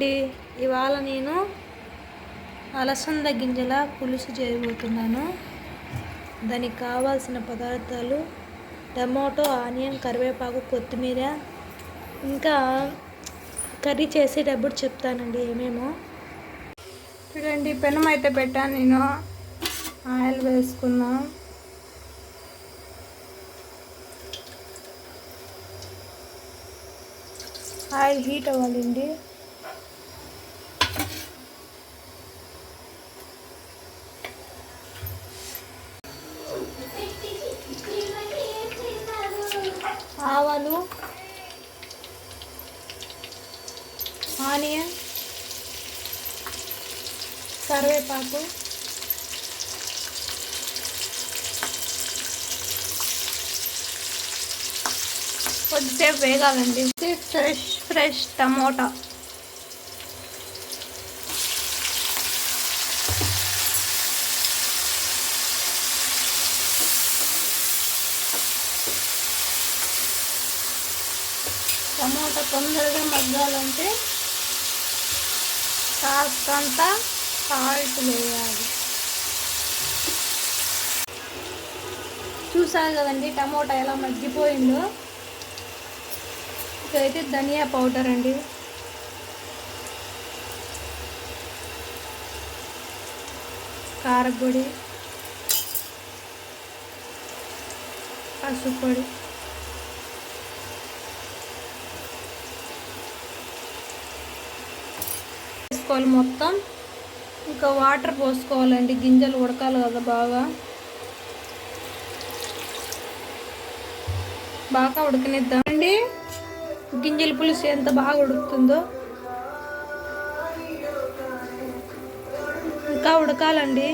అండి ఇవాళ నేను అలసంద గింజల పులుసు చేయబోతున్నాను. దానికి కావాల్సిన పదార్థాలు టమాటో ఆనియన్ కరివేపాకు కొత్తిమీర ఇంకా కర్రీ చేసేటప్పుడు చెప్తానండి ఏమేమో. చూడండి పెనం అయితే పెట్టాను నేను. ఆయిల్ వేసుకున్నాం. ఆయిల్ హీట్ అవ్వాలండి. ఆవాలు ఆనియన్ కరివేపాకు కొద్దిసేపు వేగాలండి. Fresh fresh tomato. టమాటా తొందరగా మగ్గాలంటే కాస్తంత సాల్ట్ వేయాలి. చూసారు కదండి టమోటా ఎలా మగ్గిపోయిందో? ఇదైతే ధనియా పౌడర్ అండి. కారపొడి పసుపు వేసుకోవాలి మొత్తం. ఇంకా వాటర్ పోసుకోవాలండి గింజలు ఉడకాలి కదా బాగా. బాగా ఉడకనిద్దామండి గింజల పులుసు ఎంత బాగా ఉడుకుతుందో. ఇంకా ఉడకాలండి.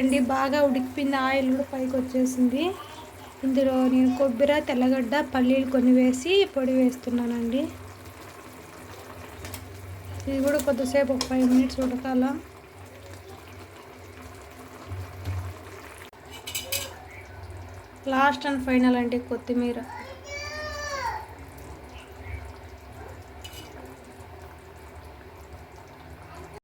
అండి బాగా ఉడికిపోయింది ఆయిల్ కూడా పైకి వచ్చేసింది. ఇందులో నేను కొబ్బరి తెల్లగడ్డ పల్లీలు కొన్ని వేసి పొడి వేస్తున్నానండి. ఇది కూడా కొద్దిసేపు ఒక ఫైవ్ మినిట్స్ ఉడకాల. లాస్ట్ అండ్ ఫైనల్ అంటే కొత్తిమీర.